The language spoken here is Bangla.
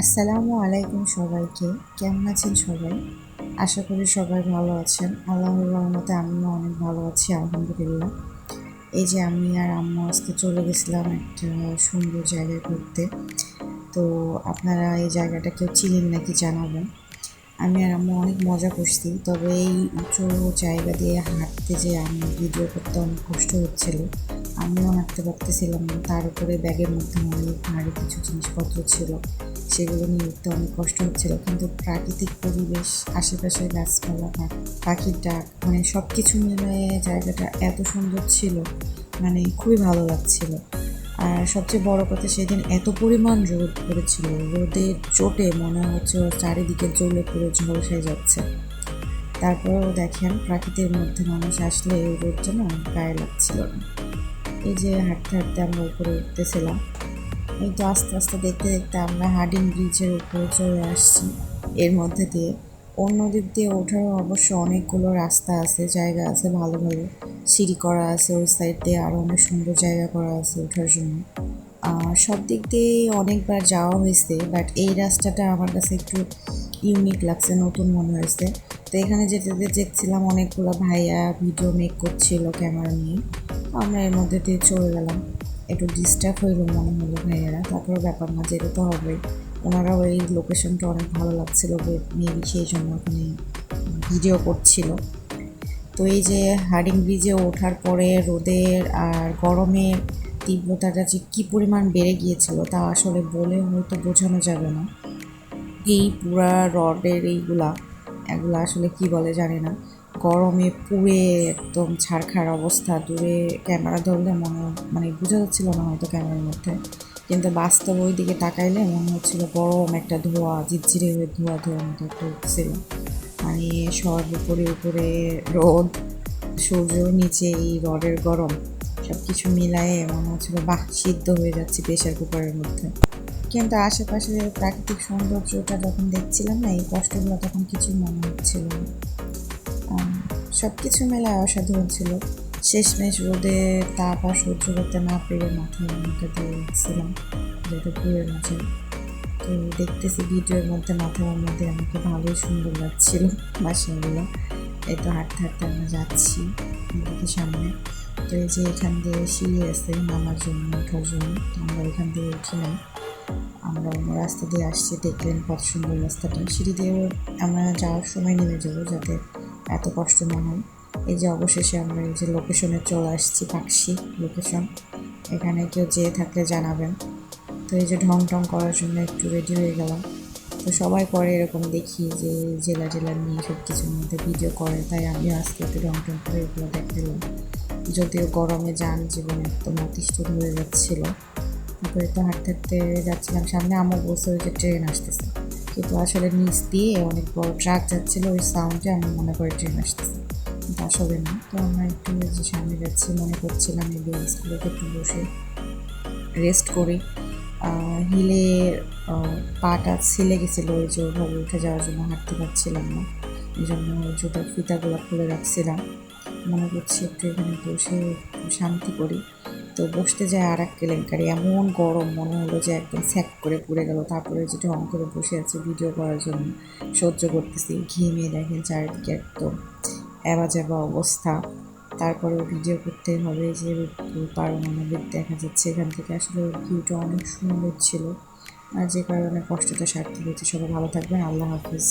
আসসালামু আলাইকুম সবাইকে। কেমন আছেন সবাই? আশা করি সবাই ভালো আছেন। আল্লাহর রহমতে আমিও অনেক ভালো আছি, আলহামদুলিল্লাহ। এই যে আমি আর আম্মু আজকে চলে গেছিলাম একটা সুন্দর জায়গায় ঘুরতে। তো আপনারা এই জায়গাটা কেউ চিনেন নাকি জানাবেন। আমি আর আম্মু অনেক মজা করছি, তবে এই উঁচু জায়গা দিয়ে হাঁটতে যে আমি ভিডিও করতে অনেক কষ্ট হচ্ছিল, আমিও হাঁটতে পারতেছিলাম না। তার উপরে ব্যাগের মধ্যে অনেক ভারী কিছু জিনিসপত্র ছিল। সেগুলো নিয়ে উঠতে অনেক কষ্ট হচ্ছিল। কিন্তু প্রাকৃতিক পরিবেশ আশেপাশে গাছপালা পাখির ডাক মানে সব কিছু মিলিয়ে জায়গাটা এত সুন্দর ছিল মানে খুবই ভালো লাগছিল। আর সবচেয়ে বড় কথা সেদিন এত পরিমাণ রোদ পড়েছিল। রোদের চোটে মনে হচ্ছে চারিদিকে জ্বলে পুরো ঝলসে যাচ্ছে। তারপরেও দেখেন প্রাকৃতির মধ্যে মানুষ আসলে এই রোদটা না গায়ে লাগছিল না। এই যে হাঁটতে হাঁটতে আমরা উপরে উঠতেছিলাম এই তো আস্তে আস্তে দেখতে দেখতে আমরা হার্ডিং ব্রিজের উপরে চলে আসছি। এর মধ্যে দিয়ে। অন্য দিক দিয়ে ওঠারও অবশ্য অনেকগুলো রাস্তা আছে, জায়গা আছে ভালো ভালো সিঁড়ি করা আছে, ওই সাইড দিয়ে আরও অনেক সুন্দর জায়গা করা আছে ওঠার জন্য। সব দিক দিয়ে অনেকবার যাওয়া হয়েছে বাট এই রাস্তাটা আমার কাছে একটু ইউনিক লাগছে, নতুন মনে হয়েছে। তো এখানে যেতে যেতে দেখছিলাম অনেকগুলো ভাইয়া ভিডিও মেক করছিল ক্যামেরা নিয়ে। আমরা এর মধ্যে দিয়ে চলে গেলাম। একটু ডিস্টার্ব হইল মনে হলো ভাইয়ারা তারপরে ব্যাপার না, যেতে তো হবে ওনারাও এই লোকেশনটা অনেক ভালো লাগছিল মেবি সেই জন্য ওখানে ভিডিও করছিল। তো এই যে হার্ডিং ব্রিজে ওঠার পরে রোদের আর গরমের তীব্রতাটা যে কী পরিমাণ বেড়ে গিয়েছিল তা আসলে বলে হয়তো বোঝানো যাবে না। এই পুরা রডের এইগুলা, এগুলো আসলে কি বলে জানি না। গরমে পুড়ে একদম ছাড়খার অবস্থা, দূরে ক্যামেরা ধরলে মনে মানে বোঝা যাচ্ছিল না হয়তো ক্যামেরার মধ্যে। কিন্তু বাস্তব ওই দিকে তাকাইলে মনে হচ্ছিল গরম একটা ধোয়া, ঝিরঝিরে হয়ে ধোয়া ধোয়া মতো একটা উঠছিল। মানে সব উপরে উপরে রোদ, সূর্য, নিচে এই রডের গরম সব কিছু মিলায়ে মনে হচ্ছিল, বাহ, সিদ্ধ হয়ে যাচ্ছে প্রেশার কুকারের মধ্যে। কিন্তু আশেপাশে প্রাকৃতিক সৌন্দর্যটা যখন দেখছিলাম না, এই কষ্টগুলো তখন কিছু মনে হচ্ছিল না। সব কিছু মেলায় অসাধারণ ছিল শেষমেশ রোদে তাপ আর সহ্য করতে না পেরে মাথায় মধ্যে দিয়ে যেটা ঘুরে মাঝে তো দেখতেছি ভিডিওর মধ্যে মাথার মধ্যে আমাকে ভালোই সুন্দর লাগছিল বাসাগুলো। এই তো হাঁটতে হাঁটতে আমরা যাচ্ছি নদীর সামনে। তো এই যে এখান দিয়ে সিঁড়ি আছে নামার জন্য, ওঠার জন্য। আমরা এখান দিয়ে উঠিলাম আমরা অন্য রাস্তা দিয়ে আসছি, দেখলেন কত সুন্দর রাস্তাটা। সিঁড়ি দিয়েও আমরা যাওয়ার সময় নেমে যাব যাতে এত কষ্ট না হয়। এই যে অবশেষে আমরা এই যে লোকেশনে চলে আসছি, পাকশি লোকেশন এখানে কেউ যেয়ে থাকলে জানাবেন। তো এই যে ঢং টং করার জন্য একটু রেডি হয়ে গেলাম। তো সবাই করে এরকম দেখি যে জেলা জেলা নিয়ে সব কিছুর মধ্যে ভিডিও করে, তাই আমি আজকে একটু ঢং টং করে এগুলো দেখালাম যদিও গরমে যান জীবনে একদম অতিষ্ঠ হয়ে যাচ্ছিল, তারপরে তো হাঁটতে হাঁটতে যাচ্ছিলাম, সামনে আমার বসে ওই যে ট্রেন আসতেছে। কিন্তু আসলে নিচ দিয়ে অনেক বড় ট্রাক যাচ্ছিল, ওই সাউন্ডে আমি মনে করি ট্রেন আসতেছে। কিন্তু আসলে না, তো আমরা একটু যে সামনে যাচ্ছি, মনে করছিলাম এই বেঞ্চগুলোতে একটু বসে রেস্ট করি। হিলে পাটা ছিলে গেছিল, ওই যে ওভাবে উঠে যাওয়ার জন্য হাঁটতে পারছিলাম না। এই জন্য জুতার ফিতাগুলো খুলে রাখছিলাম। মনে করছি একটু এখানে বসে শান্তি করি। তো বসতে যায় আর এক কেলেঙ্কারি। এমন গরম মনে হলো যে একদম স্যাক করে পুড়ে গেল। তারপরে যেটা অন করে বসে আছে ভিডিও করার জন্য। সহ্য করতেছি। ঘিমে দেখেন চারিদিকে একদম এবা যাবা অবস্থা। তারপরে ভিডিও করতে হবে যে পারমাণবিক দেখা যাচ্ছে এখান থেকে। আসলে ভিউটা অনেক সুন্দর ছিল। আর যে কারণে কষ্টটা সার্থক হয়েছে। সবাই ভালো থাকবেন। আল্লাহ হাফিজ।